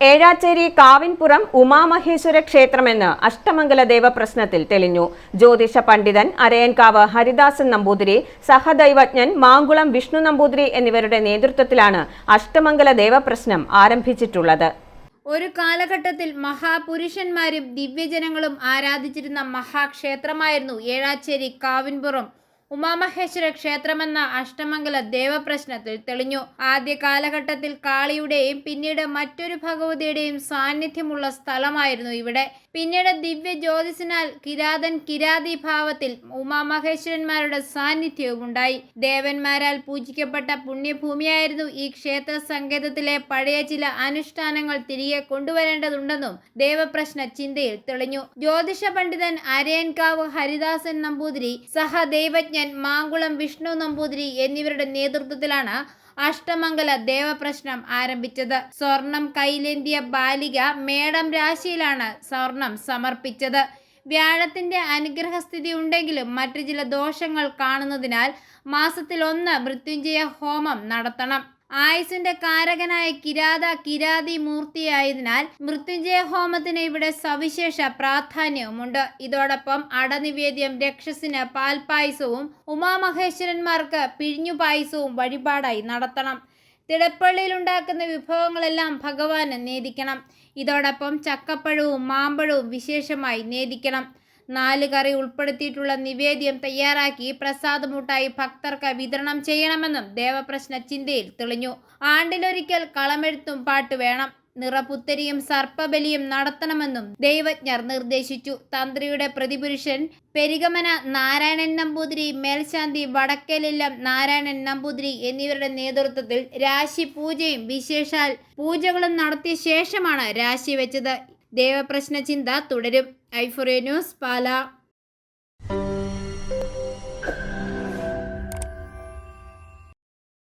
ഏഴാച്ചേരി കാവിൻപുറം ഉമാമഹേശ്വര ക്ഷേത്രമെന്ന് അഷ്ടമംഗല ദേവപ്രശ്നത്തിൽ തെളിഞ്ഞു. ജ്യോതിഷ പണ്ഡിതൻ അരയൻകാവ് ഹരിദാസൻ നമ്പൂതിരി സഹദൈവജ്ഞൻ മാങ്കുളം വിഷ്ണു നമ്പൂതിരി എന്നിവരുടെ നേതൃത്വത്തിലാണ് അഷ്ടമംഗല ദേവപ്രശ്നം ആരംഭിച്ചിട്ടുള്ളത്. ഒരു കാലഘട്ടത്തിൽ മഹാപുരുഷന്മാരും ദിവ്യജനങ്ങളും ആരാധിച്ചിരുന്ന മഹാക്ഷേത്രമായിരുന്നു ഏഴാച്ചേരി കാവിൻപുറം. ഉമാമഹേശ്വര ക്ഷേത്രമെന്ന അഷ്ടമംഗല ദേവപ്രശ്നത്തിൽ തെളിഞ്ഞു. ആദ്യ കാലഘട്ടത്തിൽ കാളിയുടെയും പിന്നീട് മറ്റൊരു ഭഗവതിയുടെയും സാന്നിധ്യമുള്ള സ്ഥലമായിരുന്നു ഇവിടെ. പിന്നീട് ദിവ്യ ജ്യോതിസിനാൽ കിരാതൻ കിരാതി ഭാവത്തിൽ ഉമാമഹേശ്വരന്മാരുടെ സാന്നിധ്യവും ഉണ്ടായി. ദേവന്മാരാൽ പൂജിക്കപ്പെട്ട പുണ്യഭൂമിയായിരുന്നു ഈ ക്ഷേത്ര സങ്കേതത്തിലെ പഴയ ചില അനുഷ്ഠാനങ്ങൾ തിരികെ കൊണ്ടുവരേണ്ടതുണ്ടെന്നും ദേവപ്രശ്ന ചിന്തയിൽ തെളിഞ്ഞു. ജ്യോതിഷ പണ്ഡിതൻ അരയൻകാവ് ഹരിദാസൻ നമ്പൂതിരി സഹദൈവജ്ഞൻ മാങ്കുളം വിഷ്ണു നമ്പൂതിരി എന്നിവരുടെ നേതൃത്വത്തിലാണ് അഷ്ടമംഗല ദേവപ്രശ്നം ആരംഭിച്ചത്. സ്വർണം കയ്യിലേന്തിയ ബാലിക മേടം രാശിയിലാണ് സ്വർണം സമർപ്പിച്ചത്. വ്യാഴത്തിന്റെ അനുഗ്രഹസ്ഥിതി ഉണ്ടെങ്കിലും മറ്റു ചില ദോഷങ്ങൾ കാണുന്നതിനാൽ മാസത്തിൽ ഒന്ന് മൃത്യുഞ്ജയ ഹോമം നടത്തണം. ആയുസിന്റെ കാരകനായ കിരാത കിരാതി മൂർത്തിയായതിനാൽ മൃത്യുഞ്ജയ ഹോമത്തിന് ഇവിടെ സവിശേഷ പ്രാധാന്യവുമുണ്ട്. ഇതോടൊപ്പം അടനിവേദ്യം രക്ഷസിന് പാൽപായസവും ഉമാമഹേശ്വരന്മാർക്ക് പിഴിഞ്ഞു പായസവും വഴിപാടായി നടത്തണം. തിടപ്പള്ളിയിൽ ഉണ്ടാക്കുന്ന വിഭവങ്ങളെല്ലാം ഭഗവാന് നേദിക്കണം. ഇതോടൊപ്പം ചക്കപ്പഴവും മാമ്പഴവും വിശേഷമായി നേദിക്കണം. നാല് കറി ഉൾപ്പെടുത്തിയിട്ടുള്ള നിവേദ്യം തയ്യാറാക്കി പ്രസാദമുട്ടായി ഭക്തർക്ക് വിതരണം ചെയ്യണമെന്നും ദേവപ്രശ്ന ചിന്തയിൽ തെളിഞ്ഞു. ആണ്ടിലൊരിക്കൽ കളമെഴുത്തും പാട്ട് വേണം. നിറപുത്തരിയും സർപ്പബലിയും നടത്തണമെന്നും ദൈവജ്ഞർ നിർദ്ദേശിച്ചു. തന്ത്രിയുടെ പ്രതിപുരുഷൻ പെരിഗമന നാരായണൻ നമ്പൂതിരി മേൽശാന്തി വടക്കേലെല്ലാം നാരായണൻ നമ്പൂതിരി എന്നിവരുടെ നേതൃത്വത്തിൽ രാശി പൂജയും വിശേഷാൽ പൂജകളും നടത്തിയ ശേഷമാണ് രാശി വെച്ചത്. ദേവപ്രശ്ന ചിന്ത തുടരും ഐഫോറിയ ന്യൂസ് പാല.